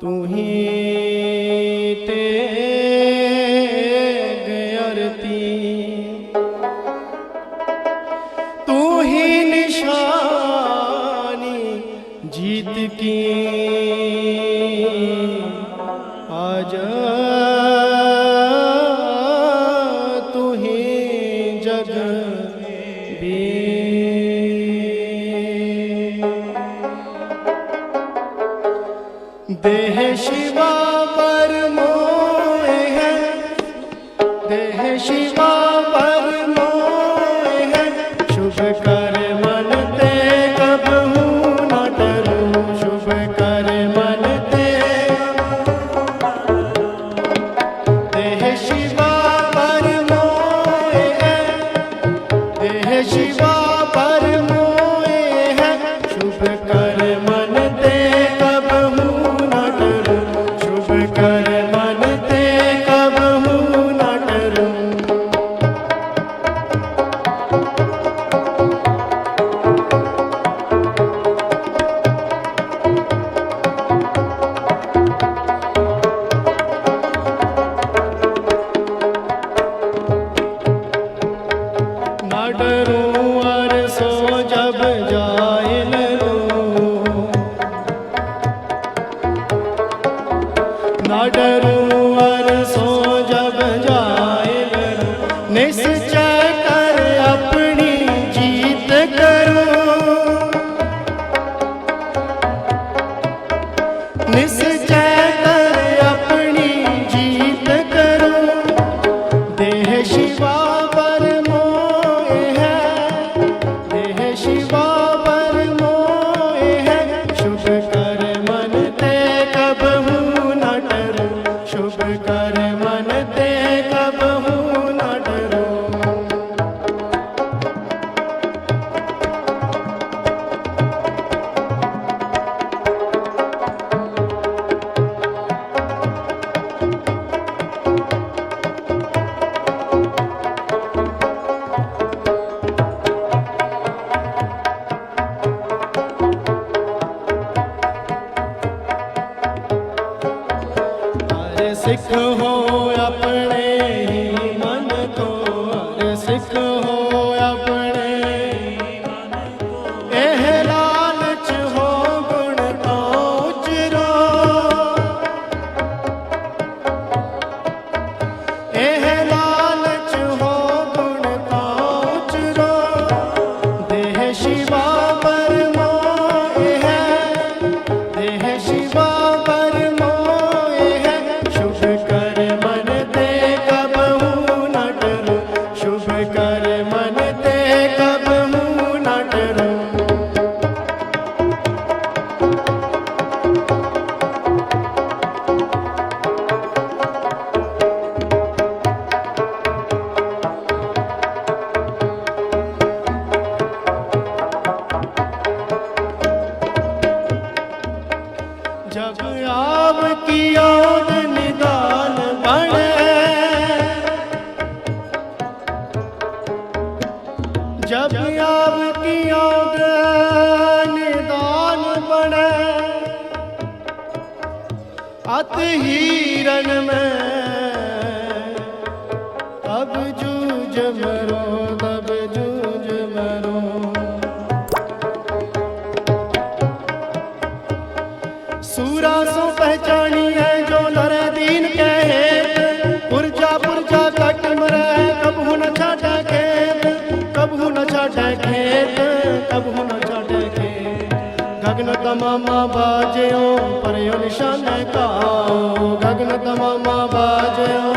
ਤੂੰ ਹੀ ਤੇ দেহে শিবা। ਕਰੋ ਸਿੱਖ ਹੋ ਅਤ ਹੀਰਨ ਮੈਂ। ਅਬ ਜੂਜ ਮਰੋ ਅਬ ਜੂਜ ਮਰੋ। ਸੂਰਾ ਸੋ ਪਹਿਚਾਣੀ ਹੈ ਜੋ ਲਰੇ ਦੀਨ ਕਹੇ। ਪੁਰਜਾ ਪੁਰਜਾ ਕਟ ਮਰੇ, ਕਬਹੂ ਨ ਛਾਟੇ ਖੇਤ। ਕਬਹੂ ਨ ਛਾਟੇ ਖੇਤ, ਕਬਹੂ તમામા બાજે ઓમ પર્યો નિશાન કાઓ ગગન તમામા બાજે ઓમ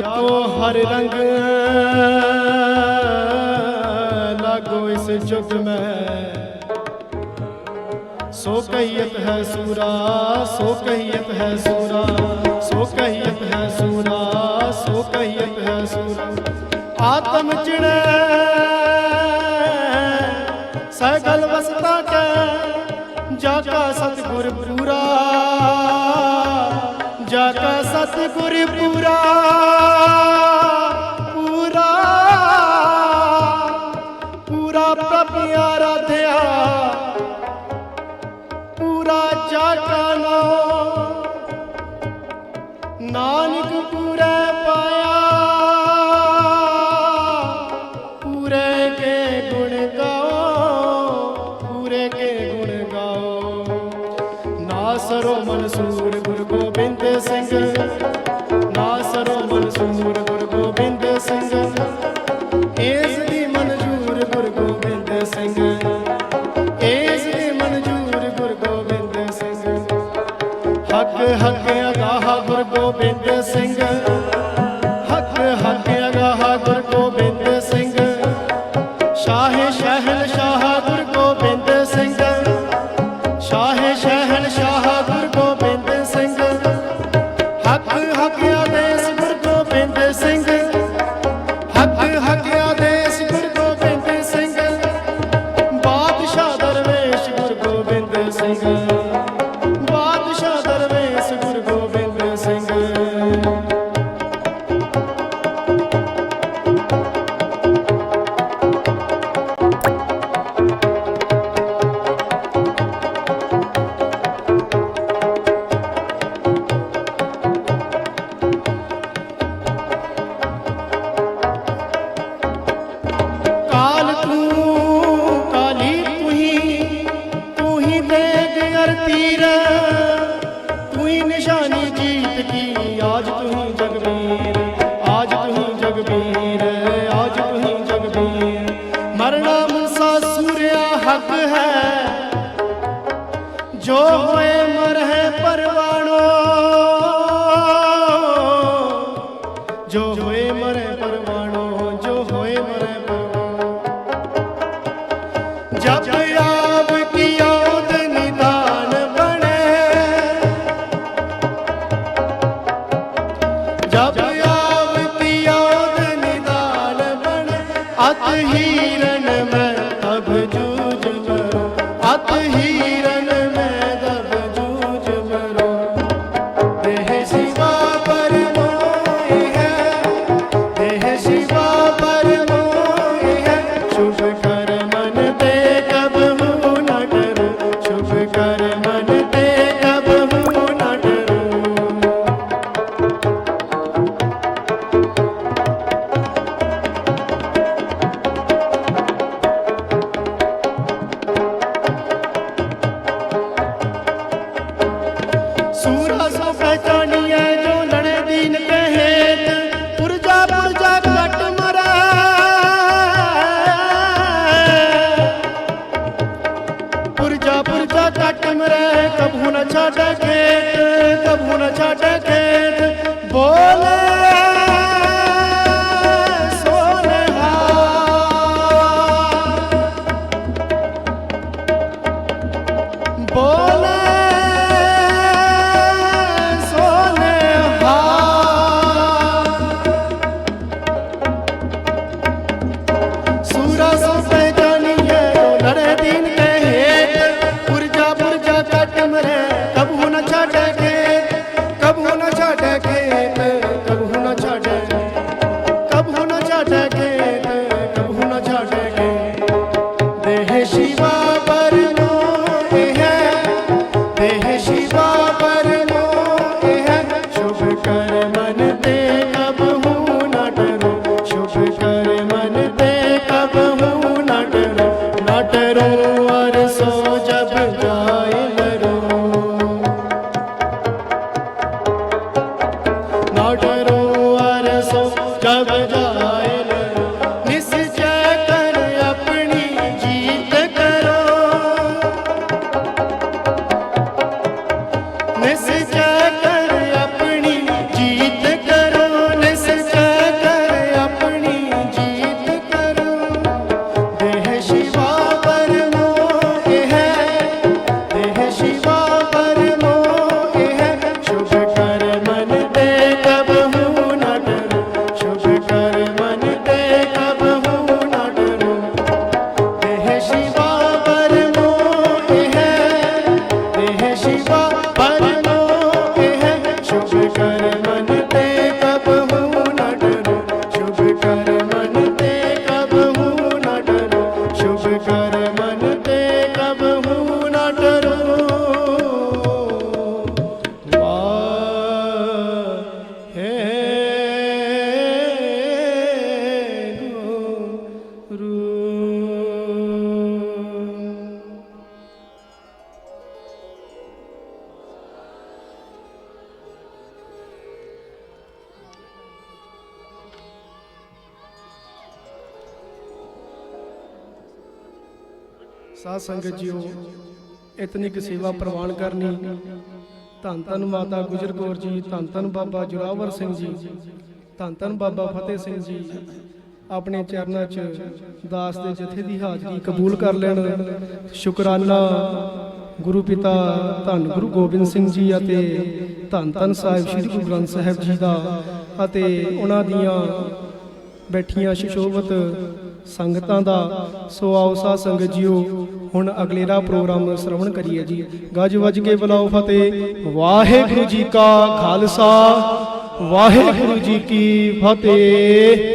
ਕੋ ਹਰ ਰੰਗ ਲਾਗੋ ਇਸ ਜੁਗ ਮੈਂ। ਸੋ ਕਹੀਤ ਹੈ ਸੂਰਾ, ਸੋ ਕਹੀਤ ਹੈ ਸੂਰਾ, ਸੋ ਕਹੀਤ ਹੈ ਸੂਰਾ, ਸੋ ਕਹੀਤ ਹੈ ਸੂਰਾ। ਆਤਮ ਚਿੜੈ ਸਤਿਗੁਰ ਪੂਰਾ ਪੂਰਾ ਪੂਰਾ ਪਪਿਆ ਆਰਾਧਿਆ, ਪੂਰਾ ਜਾਗਾਨਾ ਨਾਨਕ ਪੂਰੇ ਪਾਇਆ, ਪੂਰੇ ਕੇ ਗੁਣ ਗਾਓ, ਪੂਰੇ ਕੇ ਗੁਣ ਗਾਓ। ਨਾਸਰੋ ਮਨਸੂਰ ਗੁਰੂ ਗੋਬਿੰਦ ਸਿੰਘ। ਮਨਜ਼ੂਰ ਗੁਰ ਗੋਬਿੰਦ ਸਿੰਘ। ਇਸ ਦੀ ਮਨਜ਼ੂਰ ਗੁਰ ਗੋਬਿੰਦ ਸਿੰਘ। ਇਸ ਦੀ ਮਨਜ਼ੂਰ ਗੁਰ ਗੋਬਿੰਦ ਸਿੰਘ। ਹੱਕ ਹੱਕ, ਅਗਾਹ ਗੁਰ ਗੋਬਿੰਦ ਸਿੰਘ। ਹੱਕ ਹੱਕ, ਅਗਾਹ ਗੁਰ ਗੋਬਿੰਦ ਸਿੰਘ। ਸ਼ਾਹ, ਸ਼ਹਿਲ, ਸ਼ਾਹ ਗੁਰ ਗੋਬਿੰਦ ਸਿੰਘ। ਸ਼ਾਹ po! અઢરો અરસો જગ જા ਸਾਧ ਸੰਗਤ ਜੀਓ ਇਤਨੀ ਕੁ ਸੇਵਾ ਪ੍ਰਵਾਨ ਕਰਨੀ। ਧੰਨ ਧੰਨ ਮਾਤਾ ਗੁਜਰ ਕੌਰ ਜੀ, ਧੰਨ ਧੰਨ ਬਾਬਾ ਜੁਰਾਵਰ ਸਿੰਘ ਜੀ, ਧੰਨ ਧੰਨ ਬਾਬਾ ਫਤਿਹ ਸਿੰਘ ਜੀ, ਆਪਣੇ ਚਰਨਾਂ 'ਚ ਦਾਸ ਦੇ ਜਥੇ ਦੀ ਹਾਜ਼ਰੀ ਕਬੂਲ ਕਰ ਲੈਣ। ਸ਼ੁਕਰਾਨਾ ਗੁਰੂ ਪਿਤਾ ਧੰਨ ਗੁਰੂ ਗੋਬਿੰਦ ਸਿੰਘ ਜੀ ਅਤੇ ਧੰਨ ਧੰਨ ਸਾਹਿਬ ਸ੍ਰੀ ਗੁਰੂ ਗ੍ਰੰਥ ਸਾਹਿਬ ਜੀ ਦਾ ਅਤੇ ਉਹਨਾਂ ਦੀਆਂ ਬੈਠੀਆਂ ਸ਼ਿਸ਼ੋਭਤ ਸੰਗਤਾਂ ਦਾ। ਸੋ ਆਓ ਸਾ ਸੰਗਤ ਜੀਓ, ਹੁਣ ਅਗਲੇਰਾ ਪ੍ਰੋਗਰਾਮ ਸ਼ਰਵਣ ਕਰੀਏ ਜੀ। ਗੱਜ ਵੱਜ ਕੇ ਬੁਲਾਓ ਫਤਿਹ। ਵਾਹਿਗੁਰੂ ਜੀ ਕਾ ਖਾਲਸਾ, ਵਾਹਿਗੁਰੂ ਜੀ ਕੀ ਫਤਿਹ।